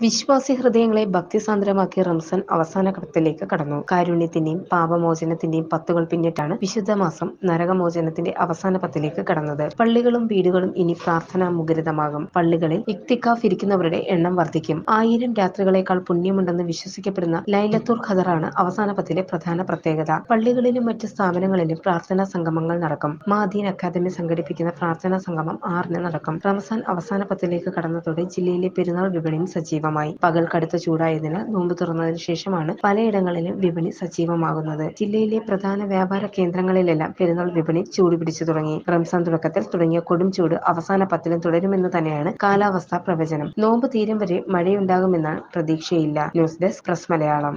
വിശ്വാസി ഹൃദയങ്ങളെ ഭക്തിസാന്ദ്രമാക്കി റംസാൻ അവസാന ഘട്ടത്തിലേക്ക് കടന്നു. കാരുണ്യത്തിന്റെയും പാപമോചനത്തിന്റെയും പത്തുകൾ പിന്നിട്ടാണ് വിശുദ്ധ മാസം നരകമോചനത്തിന്റെ അവസാന പത്തിലേക്ക് കടന്നത്. പള്ളികളും വീടുകളും ഇനി പ്രാർത്ഥനാ മുഖരിതമാകും. പള്ളികളിൽ ഇക്തിക്കാഫ് ഇരിക്കുന്നവരുടെ എണ്ണം വർദ്ധിക്കും. ആയിരം രാത്രികളേക്കാൾ പുണ്യമുണ്ടെന്ന് വിശ്വസിക്കപ്പെടുന്ന ലൈലത്തൂർ ഖദറാണ് അവസാന പത്തിലെ പ്രധാന പ്രത്യേകത. പള്ളികളിലും മറ്റ് സ്ഥാപനങ്ങളിലും പ്രാർത്ഥനാ സംഗമങ്ങൾ നടക്കും. മാദീൻ അക്കാദമി സംഘടിപ്പിക്കുന്ന പ്രാർത്ഥനാ സംഗമം ആറിന് നടക്കും. റംസാൻ അവസാന പത്തിലേക്ക് കടന്നതോടെ ജില്ലയിലെ പെരുന്നാൾ വിപണിയും സജീവമായി പകൽ കടുത്ത ചൂടായതിനാൽ നോമ്പ് തുറന്നതിന് ശേഷമാണ് പലയിടങ്ങളിലും വിപണി സജീവമാകുന്നത്. ജില്ലയിലെ പ്രധാന വ്യാപാര കേന്ദ്രങ്ങളിലെല്ലാം പെരുന്നാൾ വിപണി ചൂടുപിടിച്ചു തുടങ്ങി. റംസാൻ തുടക്കത്തിൽ തുടങ്ങിയ കൊടും ചൂട് അവസാന പത്തിലും തുടരുമെന്ന് തന്നെയാണ് കാലാവസ്ഥാ പ്രവചനം. നോമ്പ് തീരും വരെ മഴയുണ്ടാകുമെന്നാണ് പ്രതീക്ഷയില്ല. News desk press Malayalam.